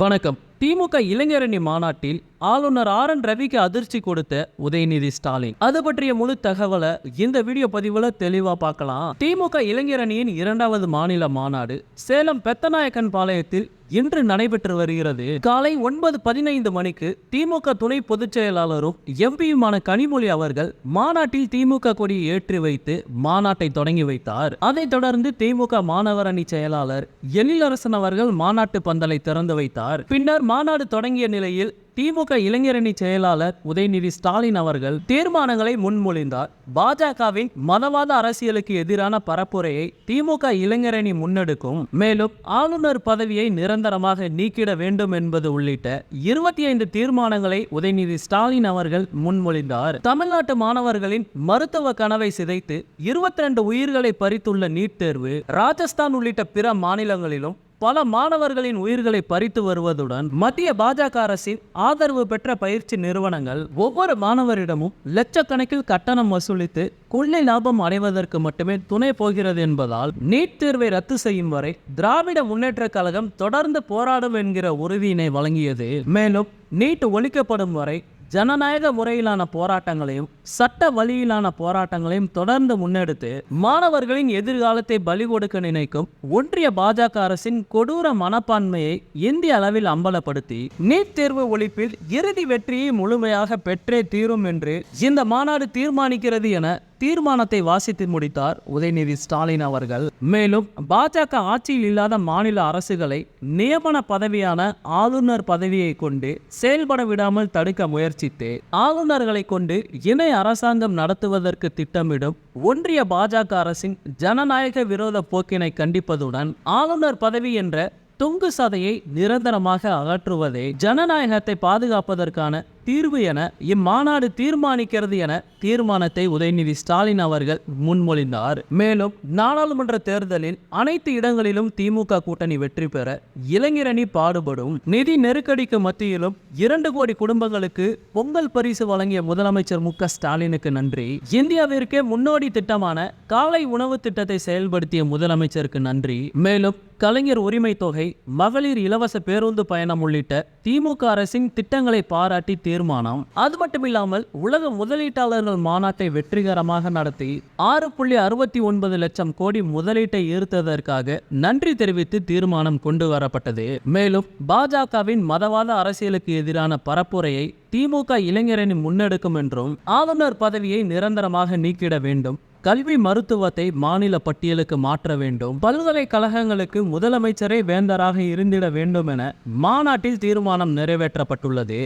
வணக்கம். திமுக இளைஞரணி மாநாட்டில் ஆளுநர் ஆர் என் ரவிக்கு அதிர்ச்சி கொடுத்த உதயநிதி ஸ்டாலின். அது பற்றிய முழு தகவலை இந்த வீடியோ பதிவுல தெளிவா பார்க்கலாம். திமுக இளைஞரணியின் இரண்டாவது மாநில மாநாடு சேலம் பெத்தநாயக்கன் பாளையத்தில் இன்று நடைபெற்று வருகிறது. காலை ஒன்பது பதினைந்து மணிக்கு திமுக துணை பொதுச் செயலாளரும் எம்பியுமான கனிமொழி அவர்கள் மாநாட்டில் திமுக கொடியை ஏற்றி வைத்து மாநாட்டை தொடங்கி வைத்தார். அதைத் தொடர்ந்து திமுக மாணவர் அணி செயலாளர் எழிலரசன் அவர்கள் மாநாட்டு பந்தலை திறந்து வைத்தார். பின்னர் மாநாடு தொடங்கிய நிலையில் திமுக இளைஞரணி செயலாளர் உதயநிதி ஸ்டாலின் அவர்கள் தீர்மானங்களை முன்மொழிந்தார். பாஜகவின் மதவாத அரசியலுக்கு எதிரான பரப்புரையை திமுக இளைஞரணி முன்னெடுக்கும். மேலும் ஆளுநர் பதவியை நிரந்தரமாக நீக்கிட வேண்டும் என்பது உள்ளிட்ட இருபத்தி ஐந்து தீர்மானங்களை உதயநிதி ஸ்டாலின் அவர்கள் முன்மொழிந்தார். தமிழ்நாட்டு மாணவர்களின் மருத்துவ கனவை சிதைத்து இருபத்தி ரெண்டு உயிர்களை பறித்துள்ள நீட் தேர்வு ராஜஸ்தான் உள்ளிட்ட பிற மாநிலங்களிலும் பல மாணவர்களின் உயிர்களை பறித்து வருவதுடன் மத்திய பாஜக அரசின் ஆதரவு பெற்ற பயிற்சி நிறுவனங்கள் ஒவ்வொரு மாணவரிடமும் லட்சக்கணக்கில் கட்டணம் வசூலித்து கொள்ளை லாபம் அடைவதற்கு மட்டுமே துணை போகிறது என்பதால் நீட் தேர்வை ரத்து செய்யும் வரை திராவிட முன்னேற்ற கழகம் தொடர்ந்து போராடும் என்கிற உறுதியினை வழங்கியது. மேலும் நீட் ஒழிக்கப்படும் வரை ஜனநாயக முறையிலான போராட்டங்களையும் சட்ட வழியிலான போராட்டங்களையும் தொடர்ந்து முன்னெடுத்து மாணவர்களின் எதிர்காலத்தை பலி கொடுக்க நினைக்கும் ஒன்றிய பாஜக அரசின் கொடூர மனப்பான்மையை இந்திய அளவில் அம்பலப்படுத்தி நீட் தேர்வு ஒழிப்பில் இறுதி வெற்றியை முழுமையாக பெற்றே தீரும் என்று இந்த மாநாடு தீர்மானிக்கிறது என தீர்மானத்தை வாசித்து முடித்தார் உதயநிதி ஸ்டாலின் அவர்கள். மேலும் பாஜக ஆட்சியில் இல்லாத மாநில அரசுகளை நியமன பதவியான ஆளுநர் பதவியை கொண்டு செயல்பட விடாமல் தடுக்க முயற்சித்து. ஆளுநர்களை கொண்டு இணை அரசாங்கம் நடத்துவதற்கு திட்டமிடும் ஒன்றிய பாஜக அரசின் ஜனநாயக விரோத போக்கினை கண்டிப்பதுடன் ஆளுநர் பதவி என்ற தொங்கு சதையை நிரந்தரமாக அகற்றுவதே ஜனநாயகத்தை பாதுகாப்பதற்கான தீர்வு என இம்மாநாடு தீர்மானிக்கிறது என தீர்மானத்தை உதயநிதி ஸ்டாலின் அவர்கள் முன்மொழிந்தார். மேலும் நாடாளுமன்ற தேர்தலில் அனைத்து இடங்களிலும் திமுக கூட்டணி வெற்றி பெற இளைஞரணி பாடுபடும். நிதி நெருக்கடிக்கு மத்தியிலும் இரண்டு கோடி குடும்பங்களுக்கு பொங்கல் பரிசு வழங்கிய முதலமைச்சர் மு ஸ்டாலினுக்கு நன்றி. இந்தியாவிற்கே முன்னோடி திட்டமான காலை உணவு திட்டத்தை செயல்படுத்திய முதலமைச்சருக்கு நன்றி. மேலும் கலைஞர் உரிமை தொகை மகளிர் இலவச பேருந்து பயணம் உள்ளிட்ட திமுக அரசின் திட்டங்களை பாராட்டி தீர்மானம். அது மட்டுமில்லாமல் உலக முதலீட்டாளர்கள் மாநாட்டை வெற்றிகரமாக நடத்தி ஆறு புள்ளி அறுபத்தி ஒன்பது லட்சம் கோடி முதலீட்டை ஈர்த்ததற்காக நன்றி தெரிவித்து தீர்மானம் கொண்டு வரப்பட்டது. மேலும் பாஜகவின் மதவாத அரசியலுக்கு எதிரான பரப்புரையை திமுக இளைஞரணி முன்னெடுக்கும் என்றும் ஆளுநர் பதவியை நிரந்தரமாக நீக்கிட வேண்டும் கல்வி மருத்துவத்தை மாநில பட்டியலுக்கு மாற்ற வேண்டும். பல்கலைக்கழகங்களுக்கு முதலமைச்சரே வேந்தராக இருந்திட வேண்டும் என மாநாட்டில் தீர்மானம் நிறைவேற்றப்பட்டுள்ளது.